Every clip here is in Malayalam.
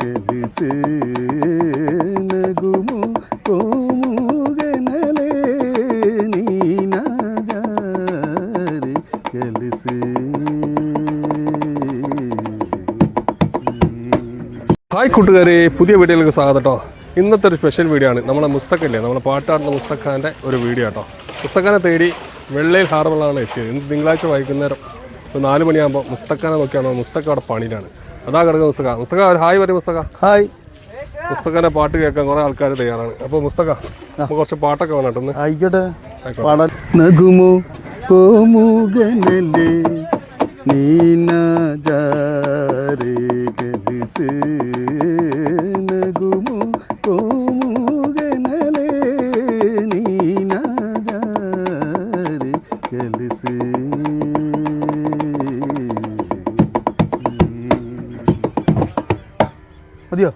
ഗലിസ് നഗുമോ കോമുകനല്ലേ നീന ജാരേ ഗലിസ് ഹായ് കൂട്ടുകാരെ പുതിയ വീഡിയോയിലേക്ക് സ്വാഗതം കേട്ടോ ഇന്നത്തെ ഒരു സ്പെഷ്യൽ വീഡിയോ ആണ്. നമ്മളെ മുസ്തഖല്ലേ നമ്മളെ പാട്ടാടുന്ന മുസ്തഖാന്റെ ഒരു വീഡിയോ കേട്ടോ മുസ്തഖാനെ തേടി വെള്ളയിൽ ഹാർബറിലാണ് എത്തിയത്. ഇന്ന് തിങ്കളാഴ്ച വൈകുന്നേരം ഒരു നാല് മണിയാകുമ്പോൾ മുസ്തഖാനെ നോക്കിയാണോ. മുസ്തഖ അവിടെ പണിയിലാണ്. അതാ കിടക്കുന്ന മുസ്തഖ മുസ്തക ഹായ് പറയും മുസ്തക ഹായ്. മുസ്തഖാനെ പാട്ട് കേൾക്കാൻ കുറെ ആൾക്കാർ തയ്യാറാണ്. അപ്പോൾ മുസ്തഖ നമുക്ക് കുറച്ച് പാട്ടൊക്കെ വേണം കേട്ടോ ഇന്ന് ആയിക്കോട്ടെ. പാടാൻ. നഗുമോ കോമുകനല്ലേ നീന ജാരേ മതിയോ?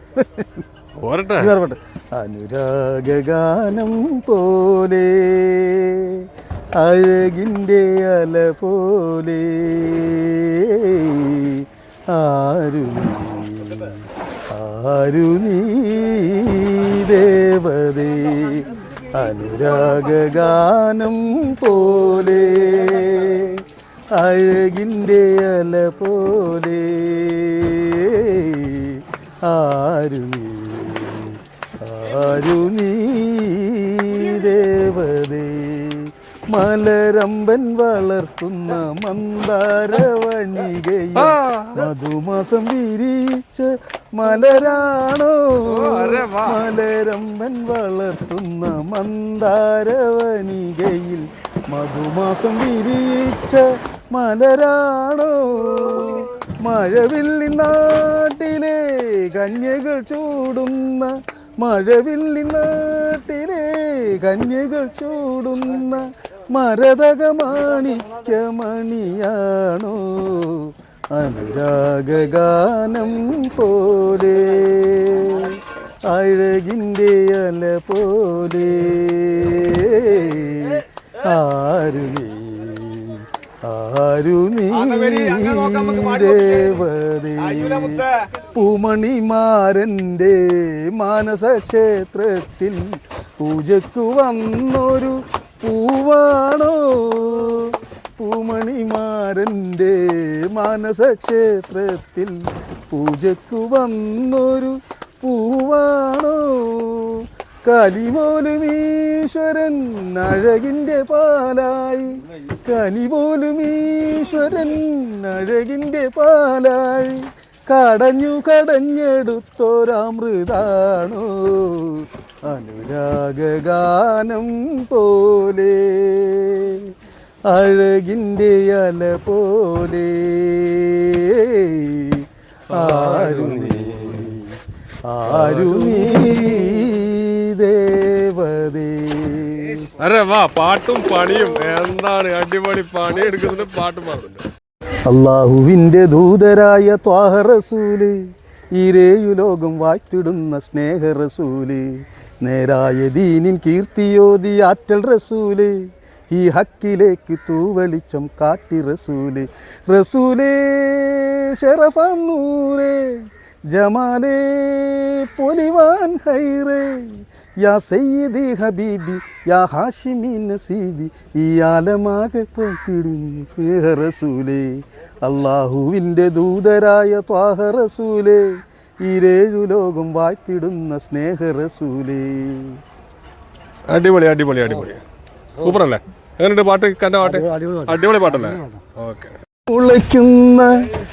പോരട്ടെ. ഇത് അനുരാഗഗാനം പോലെ അഴകിന്റെ അല പോലെ ആരു ആരു നീ ദേവതേ അനുരാഗഗാനം പോലെ അഴകിന്റെ അല പോലെ ആരു നീ ആരു നീ ദേവതേ? മലരമ്പൻ വളർത്തുന്ന മന്ദാരവനികയിൽ മധുമാസം വിരിച്ച മലരാണോ? മലരമ്പൻ വളർത്തുന്ന മന്ദാരവനികയിൽ മധുമാസം വിരിച്ച മലരാണോ? മഴവില്ലി നാട്ടിലെ കന്യകൾ ചൂടുന്ന മഴവില്ലി നാട്ടിലെ കന്യകൾ ചൂടുന്ന മരതക മാണിക്യമണിയാണോ അനുരാഗഗാനം പോലെ അഴകിന്റെ അല പോലെ ആരു നീ ആരു നീ ദേവതേ പൂമണിമാരന്റെ മാനസക്ഷേത്രത്തിൽ പൂജയ്ക്കു വന്നൊരു പൂവാണോ? പൂമണിമാരന്റെ മാനസക്ഷേത്രത്തിൽ പൂജയ്ക്കു വന്നൊരു പൂവാണോ? കലിപോലും ഈശ്വരൻ അഴകിന്റെ പാലായി. കലിപോലും ഈശ്വരൻ അഴകിന്റെ പാലായി. കടഞ്ഞു കടഞ്ഞെടുത്തൊരാമൃതാണോ? അനുരാഗാനം പോലെ. അഴകിന്റെ അല പോലെ. ആരുമേ നീ അരെ വാ പാട്ടും പണിയും. എന്താണ് അടിപൊളി പണി? എടുക്കുന്നുണ്ട് പാട്ടും പാടുന്നുണ്ട്. അള്ളാഹുവിന്റെ ദൂതരായ ത്വാഹ റസൂൽ ഈരേഴു ലോകം വായ്ത്തിടുന്ന സ്നേഹ റസൂൽ നേരായ ദീനിൻ കീർത്തിയോതി ആറ്റൽ റസൂൽ ഈ ഹക്കിലേക്ക് തൂവെളിച്ചം കാട്ടി റസൂൽ. റസൂലേ ഷെറഫാം നൂറേ ജമാലേ പൊലിവാൻ ഹൈറേ യാ സയ്യിദി ഹബീബി യാ ഹാഷിമി നസീബി ഈ ആലമാകെ റസൂലേ. അള്ളാഹുവിന്റെ ദൂതരായ ത്വാഹ റസൂലേ ഈരേഴു ലോകം വായ്ത്തിടുന്ന സ്നേഹ റസൂലേ. അടിപൊളി അടിപൊളി അടിപൊളി. സൂപ്പറല്ലേ? എങ്ങനെയുണ്ട് പാട്ട്? കണ്ട പാട്ട്? അടിപൊളി പാട്ടല്ലേ? ഓക്കെ. ഉളയ്ക്കുന്ന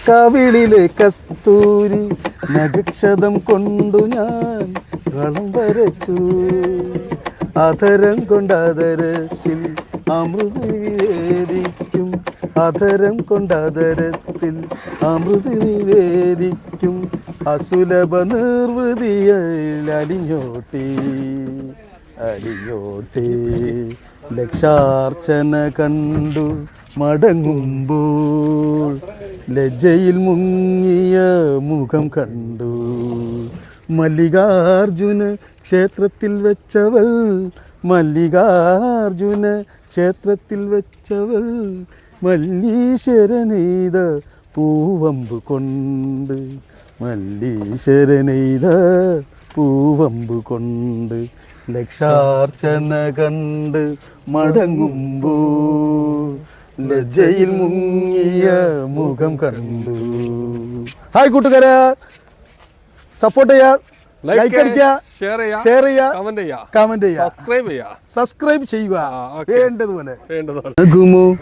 കവിളിലെ കസ്തൂരി നഗക്ഷതം കൊണ്ടു ഞാൻ കളം വരച്ചു. അധരം കൊണ്ട് അധരത്തിൽ അമൃത് നിവേദിക്കും അധരം കൊണ്ട് അധരത്തിൽ അമൃത് അസുലഭ നിർവൃതിയിൽ അലിഞ്ഞോട്ടേ. അലിഞ്ഞോട്ടേ ലക്ഷാർച്ചന കണ്ടു മടങ്ങുമ്പോൾ ലജ്ജയിൽ മുങ്ങിയ മുഖം കണ്ടു. മല്ലികാർജുന ക്ഷേത്രത്തിൽ വെച്ചവൾ മല്ലികാർജുന ക്ഷേത്രത്തിൽ വെച്ചവൾ മല്ലീശ്വരനെയ്ത പൂവമ്പ് കൊണ്ട് മല്ലീശ്വരനെയ്ത പൂവമ്പ് കൊണ്ട് ലക്ഷാർച്ചന കണ്ട് മടങ്ങുമ്പോ ലജ്ജയിൽ മുങ്ങിയ മുഖം കണ്ടു. ഹായ് കൂട്ടുകാര. സപ്പോർട്ട് ചെയ്യാ. ലൈക്ക് അടിക്കുക ഷെയർ ചെയ്യാ. ഷെയർ ചെയ്യുക കമന്റ് ചെയ്യാ. കമന്റ് ചെയ്യുക സബ്സ്ക്രൈബ് ചെയ്യാ. സബ്സ്ക്രൈബ് ചെയ്യുക. വേണ്ടതുപോലെ. വേണ്ടതാണ് നഗുമോ